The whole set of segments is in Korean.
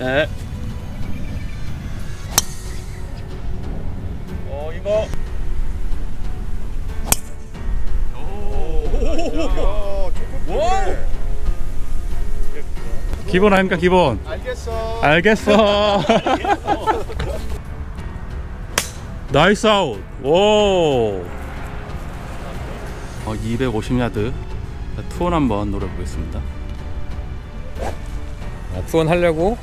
네. 어 이거. 와우. 기본 아닙니까 기본? 알겠어. 알겠어. 나이스 아웃. 오. 어, 250야드. 투혼 한번 노려보겠습니다. 아, 투원 하려고?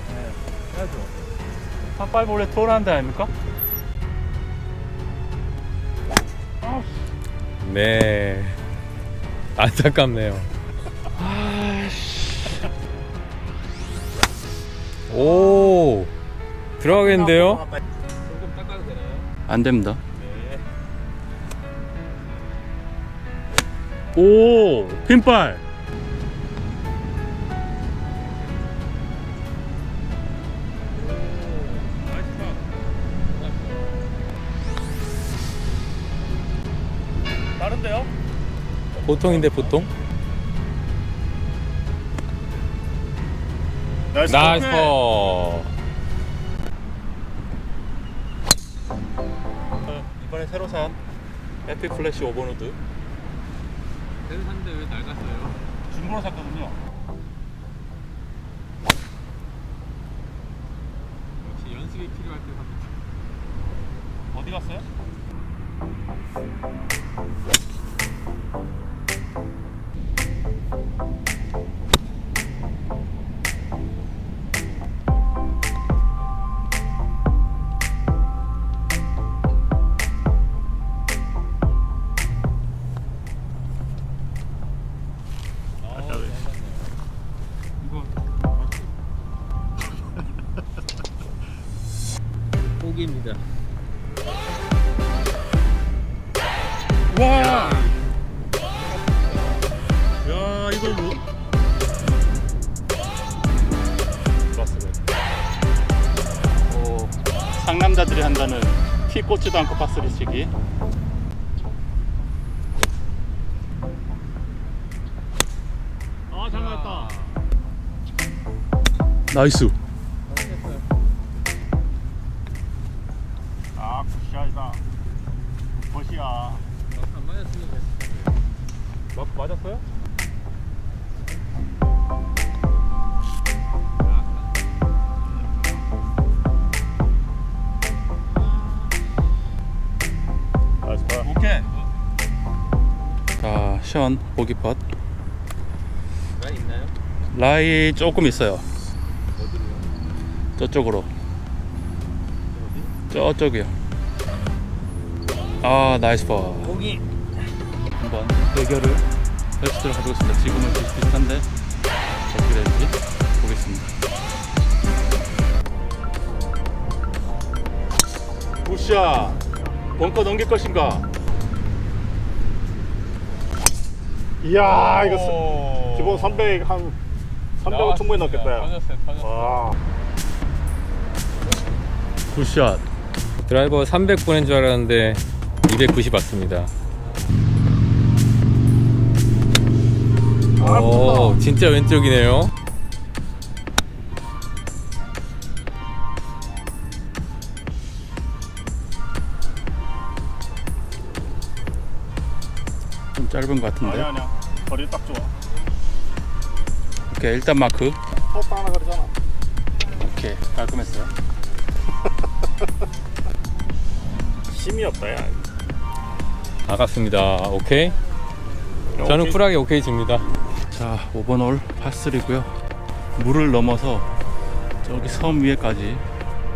한5 원래 투혼 하는데 아닙니까? 네. 안타깝네요. 오. 들어가겠는데요? 조금 닦아도 되나요? 안 됩니다. 네. 오, 핀발. 보통인데 보통? 나이스. 나이스 퍼. 어, 이번에 새로 산 에픽 플래시 오버노드 새로 샀는데 왜 낡았어요? 중고로 샀 상남자들이 한다는 티 꽂지도 않고 파스를 치기. 아, 잘 맞았다. 나이스. 아, 굿샷이다. 굿이야. 맞, 맞았어요? 션 보기 팟. 나 있나요? 라이 조금 있어요. 저쪽으로. 저쪽이요. 아, 나이스 파. 포기. 한번 대결을 펼치도록 하겠습니다. 지금은 비슷비슷한데 어떻게 될지 보겠습니다. 굿샷! 벙커 넘길 것인가? 이야, 이거 스- 기본 300, 한 300은 충분히 넣겠다. 터졌어요, 터졌어요. 와. 굿샷! 드라이버 300 보낸 줄 알았는데 290 왔습니다. 아, 오, 진짜 왼쪽이네요. 좀 짧은 것 같은데. 아니야, 아니야. 거리 딱 좋아. 오케이, 일단 마크. 포트 하나 그러잖아. 오케이, 깔끔했어요. 힘이 없다, 야. 아깝습니다. 오케이. 저는 오케이. 쿨하게 오케이 줍니다. 자, 5번 홀 파3고요. 물을 넘어서 저기 섬 위에까지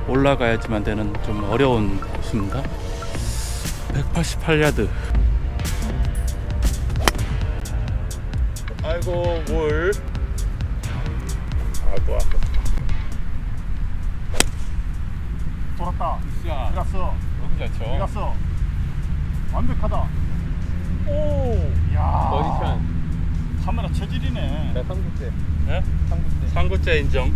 올라가야지만 되는 좀 어려운 곳입니다. 188야드. 아이고, 물. 아, 좋아. 돌았다. 들어갔어. 너무 잘 쳐. 들어갔어. 완벽하다. 오, 야. 버디샷. 카메라 체질이네. 나 3구째. 네? 3구째. 상구째 인정.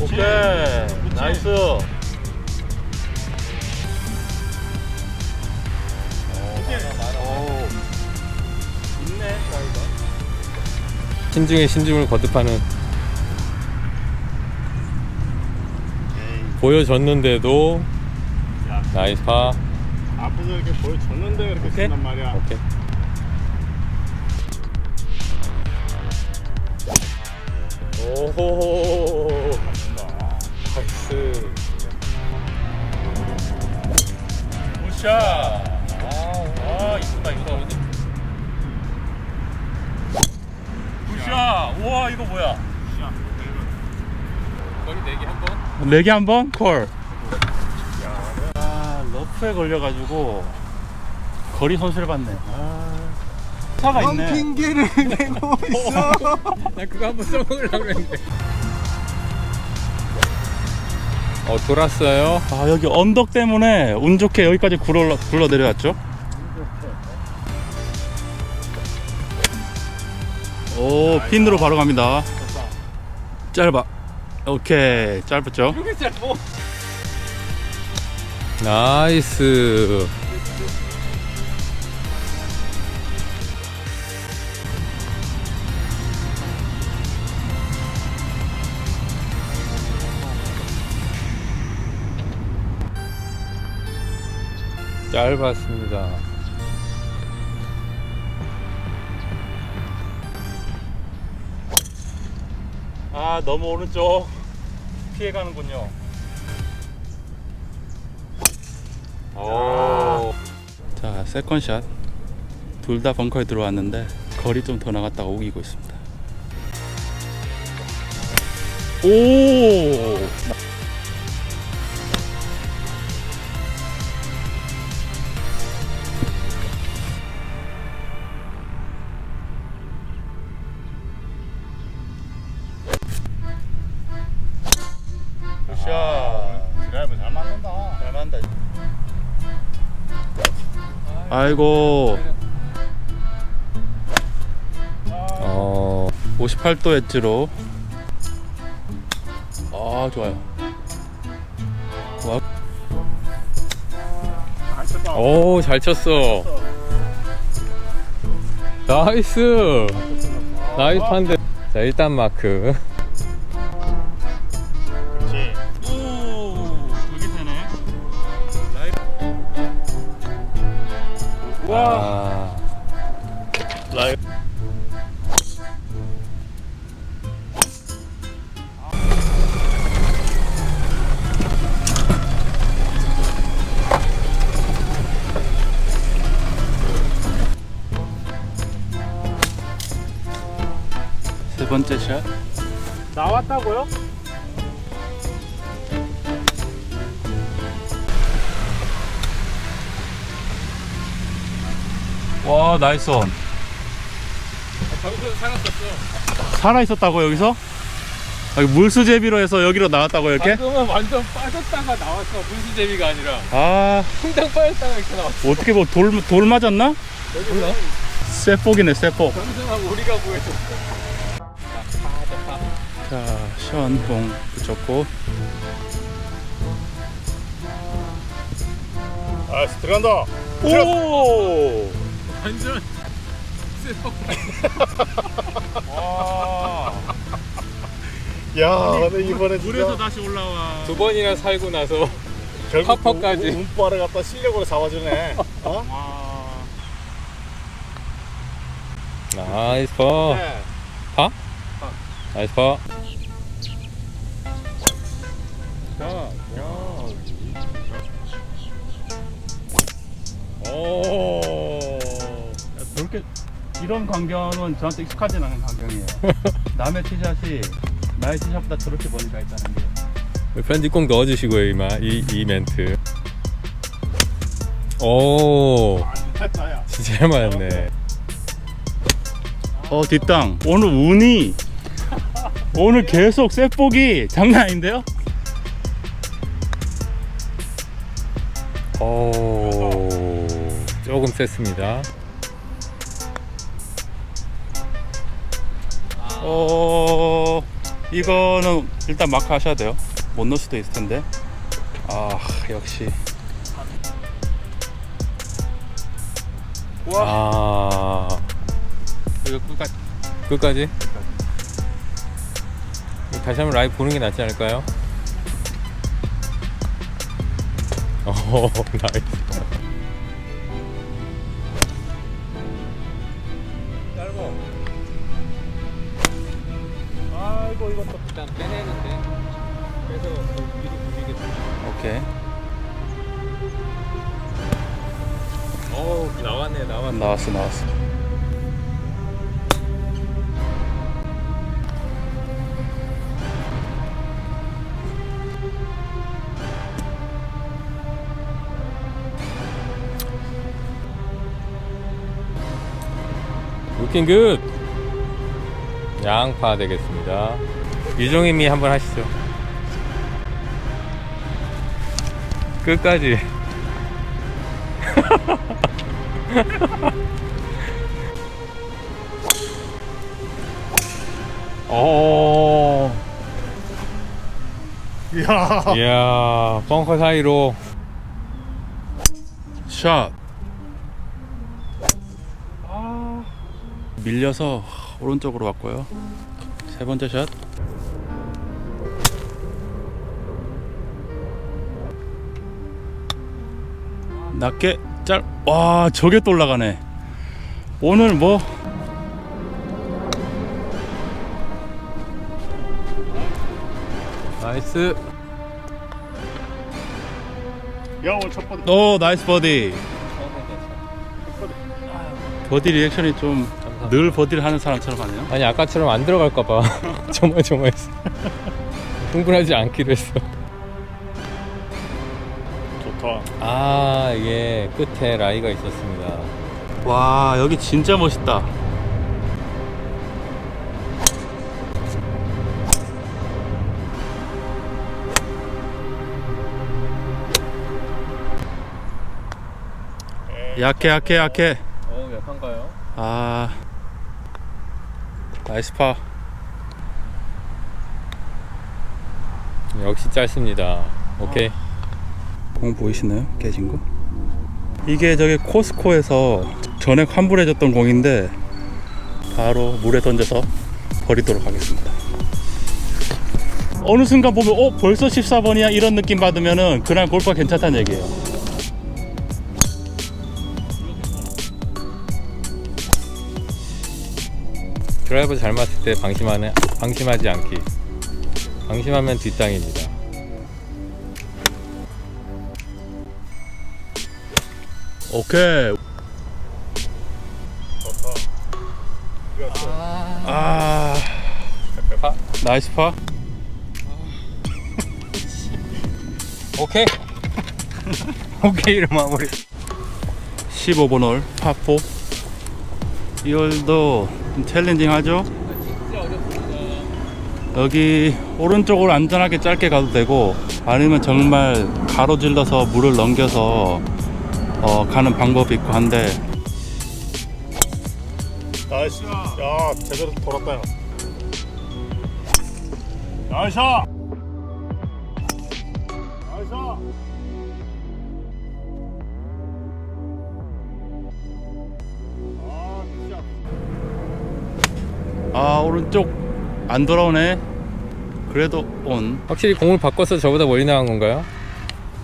오케이. 그치. 나이스. 신중에 신중을 거듭하는 보여줬는데도 야, 나이스 파. 앞에서 이렇게 보여줬는데 이렇게 오케이? 쓴단 말이야. 오케이. 오호 나이스. 굿샷. 아, 아 이쁘다 이쁘다 우와, 이거 뭐야? 거리 내기 한 번. 내기 한 번? 콜. 아, 러프에 걸려가지고 거리 손실 받네. 아, 차가 있네. 핑계를 대고 있어. 나 그거 한번 써먹으려고 그랬는데. 어 돌았어요. 아, 여기 언덕 때문에 운 좋게 여기까지 굴러, 굴러 내려왔죠. 오, 핀으로 바로 갑니다. 짧아. 오케이, 짧았죠. 나이스. 짧았습니다. 아, 너무 오른쪽 피해가는군요. 오. 자, 세컨샷. 둘 다 벙커에 들어왔는데 거리 좀 더 나갔다가 우기고 있습니다. 오! 굿샷. 드라이브 잘 맞는다. 잘 만다. 아이고. 어. 58도 엣지로. 아, 좋아요. 와. 오, 잘 쳤어. 나이스. 나이스 판데. 자, 일단 마크. 와. 라이브. 세 번째 샷. 나왔다고요? 와, 나이스 온. 방금 살았었어. 살아 있었다고 여기서? 아, 여기 물수제비로 해서 여기로 나왔다고 이렇게? 방금은 완전 빠졌다가 나왔어. 분수제비가 아니라. 아, 풍당 빠졌다가 이렇게 나왔어. 어떻게 뭐돌돌 맞았나? 몰라? 쇠폭이네, 쇠폭. 정승하고 우리가 보여줘. 자, 시원공 붙였고. 아, 들어간다. 오! 완전 와. 야, 근데 이번에 물에서 진짜 다시 올라와. 두 번이나 살고 나서 결국 파파까지. 운- 운빨을 갖다 실력으로 잡아주네. 어? 와. 나이스 퍼. 네. 파? 나이스 퍼. 오. 그렇게 이런 광경은 저한테 익숙하진 않은 광경이에요. 남의 티샷이 나의 티샷보다 저렇게 멀리 가 있다는 게. 편집 꼭 넣어주시고요 이마 이, 이 멘트. 오. 진짜 잘 맞았네. 어 뒷땅 오늘 운이 오늘 계속 쇠폭이 장난 아닌데요? 오 조금 셌습니다. 어 이거는 일단 마크 하셔야 돼요. 못 넣을 수도 있을 텐데. 아 역시. 아 이거 끝까지. 끝까지. 다시 한번 라이브 보는 게 낫지 않을까요? 오 나이스 아이고 이것도 일단 빼내는데 그래서 위로 굴리겠다 오케이. 어우 나왔네 나왔네 나왔어, 나왔어. 루킹 굿 양파 되겠습니다 유종님이 한번 하시죠 끝까지 오. 이야. 이야 벙커 사이로 샷. 아. 밀려서 오른쪽으로 왔고요. 세 번째 샷. 낮게 짤. 와, 저게 또 올라가네. 오늘 뭐 나이스 야 오늘 첫 번째. 오, 나이스 버디. 버디 리액션이 좀 늘 버디를 하는 사람처럼 하네요. 아니 아까처럼 안 들어갈까봐 조마조마했어 흥분하지 않기로 했어 좋다. 아 이게 끝에 라이가 있었습니다 와, 여기 진짜 멋있다. 약해, 약해, 약해. 어 약한가요? 아, 나이스 파. 역시 짧습니다 오케이 공 보이시나요? 깨진 거? 이게 저기 코스코에서 전액 환불해줬던 공인데 바로 물에 던져서 버리도록 하겠습니다. 어느 순간 보면 어 벌써 14번이야 이런 느낌 받으면은 그날 골프가 괜찮다는 얘기예요. 드라이버 잘 맞을 때 방심하는 방심하지 않기. 방심하면 뒷땅입니다. 오케이. 아. 파? 나이스 파. 오케이. 오케이로 마무리. 15번 홀. 파4. 이 홀도 좀 챌린징 하죠? 진짜 어렵습니다 여기 오른쪽으로 안전하게 짧게 가도 되고 아니면 정말 가로질러서 물을 넘겨서 어, 가는 방법이 있고 한데 나이스. 야 제대로 돌았다. 야. 나이스. 아 오른쪽 안 돌아오네 그래도 온 확실히 공을 바꿔서 저보다 멀리 나간 건가요?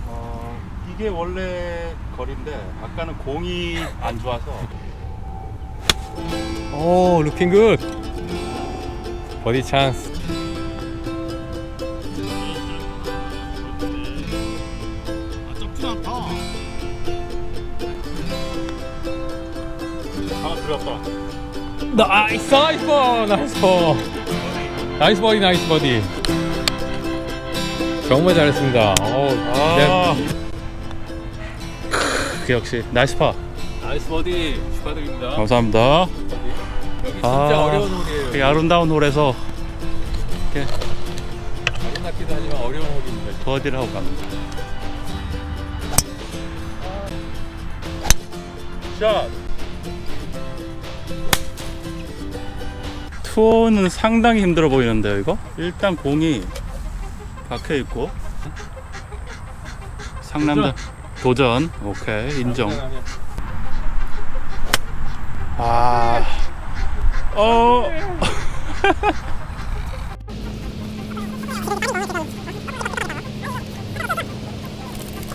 어, 이게 원래 거리인데 아까는 공이 안 좋아서 오 루킹 굿 버디 찬스 아 좁진 않다. 하나 들었다. 나이스 나이스 버 나이스 버. 나이스 버디 나이스 버디. 정말 잘했습니다. 오, 아. 크, 역시 나이스 파. 나이스 버디 축하드립니다. 감사합니다. 여기 진짜 아, 어려운 홀이에요. 이 아름다운 홀에서 아름답기도 하지만 어려운 홀입니다. 버디를 하고 갑니다 샷 투어는 상당히 힘들어 보이는데요 이거? 일단 공이 박혀 있고 상남자 도전 오케이 인정 아 어.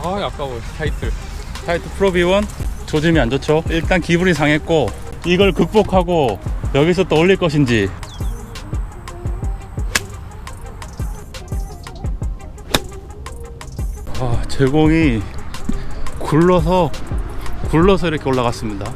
아 아까워 타이틀. 타이트 프로 B1 조짐이 안 좋죠. 일단 기분이 상했고 이걸 극복하고 여기서 또 올릴 것인지. 아, 제공이 굴러서 굴러서 이렇게 올라갔습니다.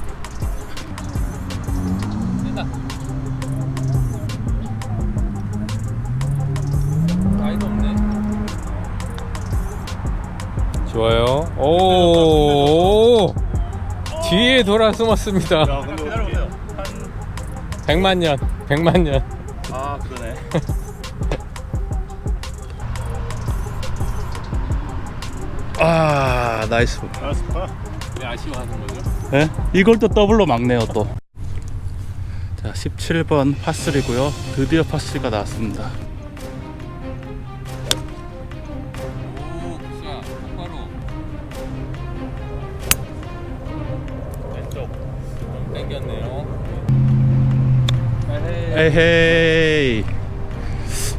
좋아요. 오. 뒤에 돌아 숨었습니다. 100만 년. 100만 년. 아, 그러네. 아, 나이스. 나이스 파왜 아쉬워하는 거죠? 네? 이걸 또 더블로 막네요 또. 자, 17번 파3고요. 드디어 파3가 나왔습니다. 에헤이.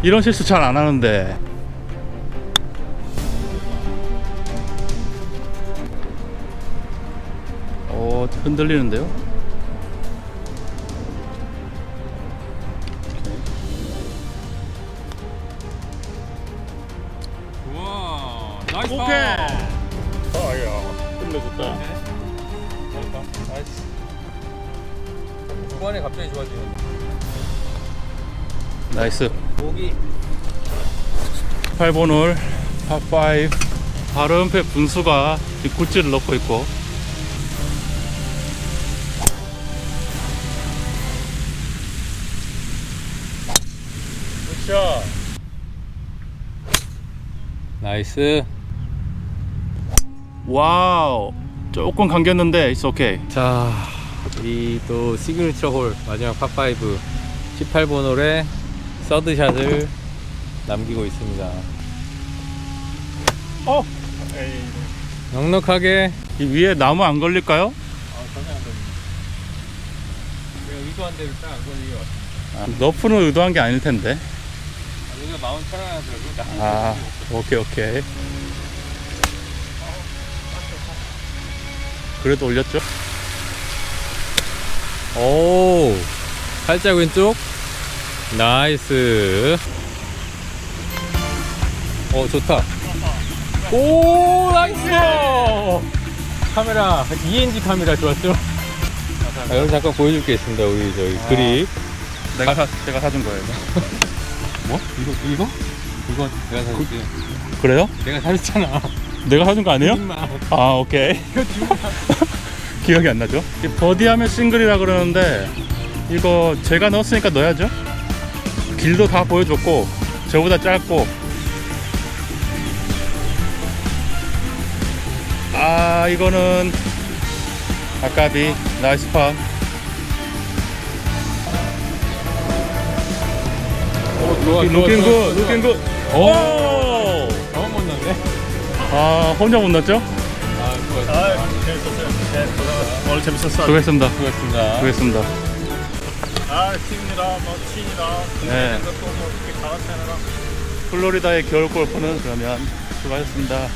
이런 실수 잘 안 하는데. 오, 흔들리는데요? 우와. 나이스. 오케이. 아야 끝내줬다 나이스. 후반에 갑자기 좋아지는. 나이스. 보기. 8번 홀, 파5. 바로 옆에 분수가 이 굿즈를 넣고 있고. 굿샷 나이스. 와우. 조금 감겼는데, it's okay. 자, 이 또 시그니처 홀 마지막 파5 18번 홀에 서드샷을 남기고 있습니다. 어 에이 넉넉하게. 이 위에 나무 안 걸릴까요? 아, 전혀 안 걸립니다. 내가 의도한 대로 딱 안 걸리게 왔어. 아, 너프는 의도한 게 아닐 텐데. 여기가 마음 편안하더라고. 아, 오케이, 오케이. 그래도 올렸죠? 오, 살짝 왼쪽. 나이스. 어, 좋다. 오, 나이스! 카메라, ENG 카메라 좋았죠? 아, 여기 잠깐 보여줄 게 있습니다. 우리 저기 아. 그립. 내가, 사, 제가 사준 거예요. 뭐? 이거, 이거? 이거 내가 사줬지. 그래요? 내가 사줬잖아. 내가 사준 거 아니에요? 임마. 아, 오케이. 기억이 안 나죠? 이 버디하면 싱글이라 그러는데, 이거 제가 넣었으니까 넣어야죠? 길도 다 보여줬고, 저보다 짧고, 아, 이거는, 아까비, 나이스 파. 오, 좋아, 루킹 굿, 루킹 굿. 오! 너무 못 넣네. 아, 혼자 못 넣었죠? 아, 수고하셨습니다. 아 재밌었어요 네 고생 오늘 재밌었어 수고했습니다. 수고하셨습니다. 수고했습니다. 아 팀이라 뭐 친이라 네. 그것도 뭐 이렇게 하느라 플로리다의 겨울 골프는 그러면 수고하셨습니다.